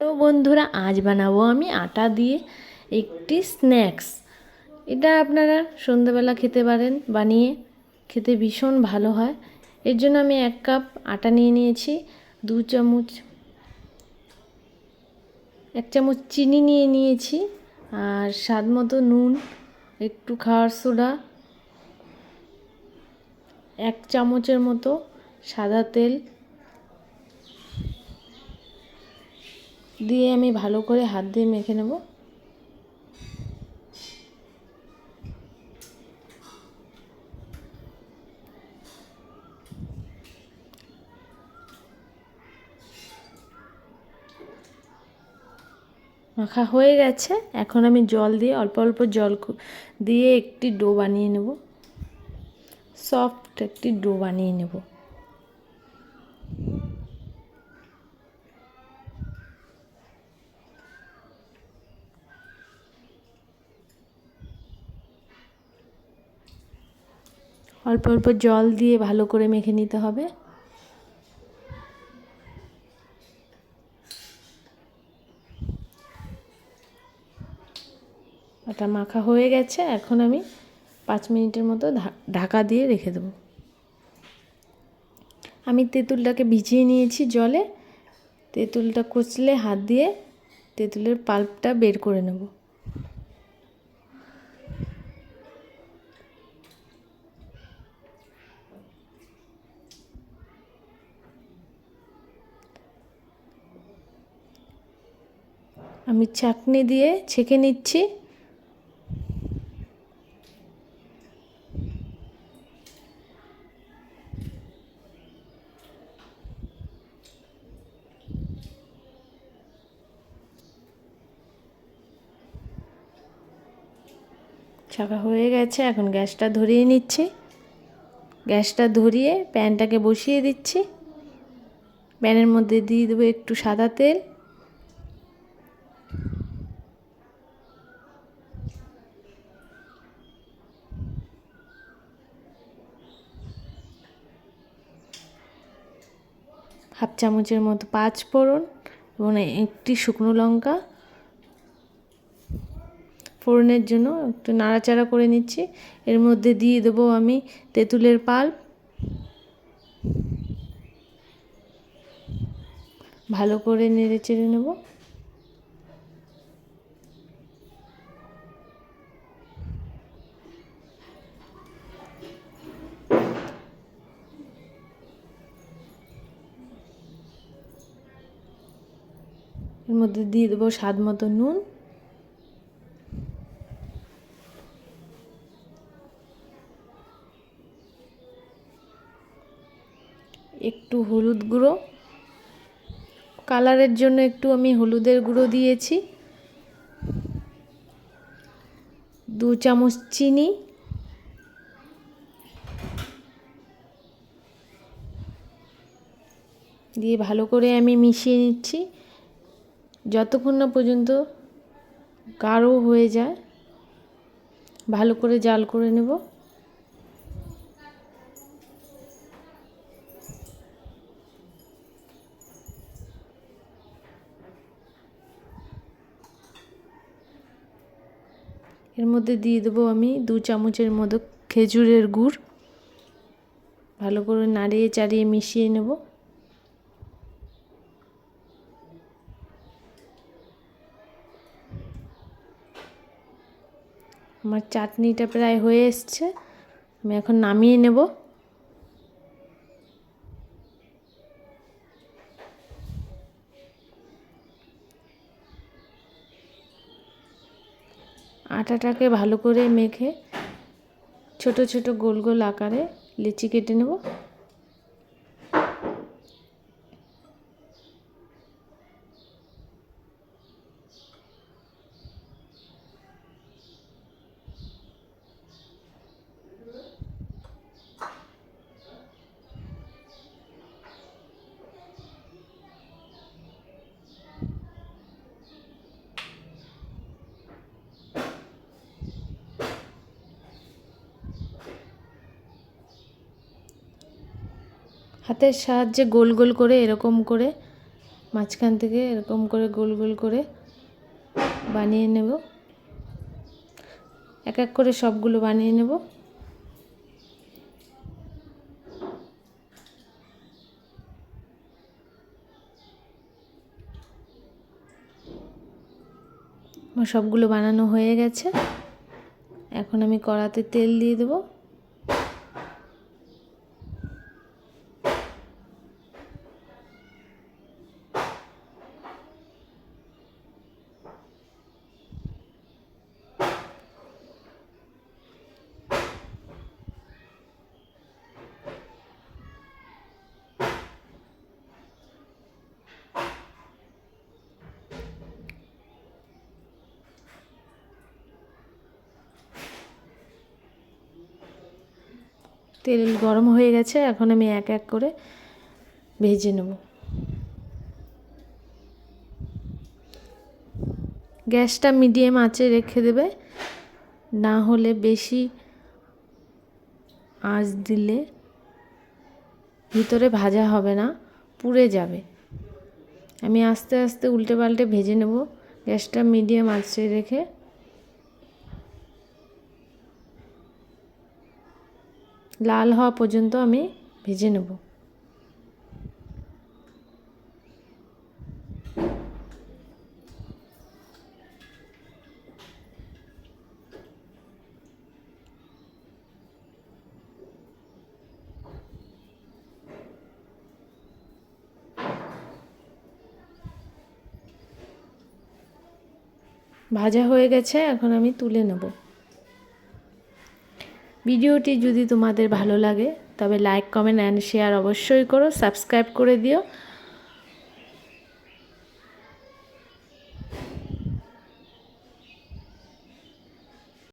তো বন্ধুরা, আজ বানাবো আমি আটা দিয়ে একটি স্ন্যাক্স। এটা আপনারা সন্ধ্যাবেলা খেতে পারেন, বানিয়ে খেতে ভীষণ ভালো হয়। এর জন্য আমি এক কাপ আটা নিয়ে নিয়েছি, দু চামচ, এক চামচ চিনি নিয়ে নিয়েছি, আর স্বাদ মতো নুন, একটু খাওয়ার সোডা, এক চামচের মতো সাদা তেল দিয়ে আমি ভালো করে হাত দিয়ে মেখে নেব। মাখা হয়ে গেছে। এখন আমি জল দিয়ে অল্প অল্প জল দিয়ে একটি ডো বানিয়ে নেব। সফট একটি ডো বানিয়ে নেব। অল্প অল্প জল দিয়ে ভালো করে মেখে নিতে হবে। ওটা মাখা হয়ে গেছে, এখন আমি পাঁচ মিনিটের মতো ঢাকা দিয়ে রেখে দেবো। আমি তেঁতুলটাকে ভিজিয়ে নিয়েছি জলে, তেঁতুলটা কুচলে হাত দিয়ে তেঁতুলের পাল্পটা বের করে নেব। আমি চাকনি দিয়ে ছেঁকে নিচ্ছি। ছাকা হয়ে গেছে, এখন গ্যাসটা ধরিয়ে নিচ্ছি। গ্যাসটা ধরিয়ে প্যানটাকে বসিয়ে দিচ্ছি। প্যানের মধ্যে দিয়ে দেবো একটু সাদা তেল। হাফ চামচের মতো পাঁচ ফোড়ন এবং একটি শুকনো লঙ্কা। ফোড়নের জন্য একটু নাড়াচাড়া করে নিচ্ছি। এর মধ্যে দিয়ে দেবো আমি তেঁতুলের পাল্প। ভালো করে নেড়ে চেড়ে নেব। এর মধ্যে দিয়ে দেবো স্বাদ মতো নুন। একটু হলুদ গুঁড়ো। কালারের জন্য একটু আমি হলুদের গুঁড়ো দিয়েছি। দু চামচ চিনি। দিয়ে ভালো করে আমি মিশিয়ে নিচ্ছি। যতক্ষণ না পর্যন্ত গাঢ় হয়ে যায়, ভালো করে জাল করে নেব। এর মধ্যে দিয়ে দেবো আমি দু চামচের মতো খেজুরের গুড়। ভালো করে নাড়িয়ে চাড়িয়ে মিশিয়ে নেব। আমার চাটনিটা প্রায় হয়ে এসছে। আমি এখন নামিয়ে নেব। আটাটাকে ভালো করে মেখে ছোট ছোট গোল গোল আকারে লিচি কেটে নেব। হাতের সাহায্যে গোল গোল করে এরকম করে, মাঝখান থেকে এরকম করে গোল গোল করে বানিয়ে নেব। এক এক করে সবগুলো বানিয়ে নেব। সবগুলো বানানো হয়ে গেছে। এখন আমি কড়াতে তেল দিয়ে দেবো। তেল গরম হয়ে গেছে, এখন আমি এক এক করে ভেজে নেব। গ্যাসটা মিডিয়াম আঁচে রেখে দেবে, না হলে বেশি আঁচ দিলে ভিতরে ভাজা হবে না, পুড়ে যাবে। আমি আস্তে আস্তে উল্টে পাল্টে ভেজে নেব, গ্যাসটা মিডিয়াম আঁচে রেখে। লাল হওয়া পর্যন্ত আমি ভেজে নেব। ভাজা হয়ে গেছে এখন আমি তুলে নেব। ভিডিওটি যদি তোমাদের ভালো লাগে, তবে লাইক কমেন্ট অ্যান্ড শেয়ার অবশ্যই করো সাবস্ক্রাইব করে দিও।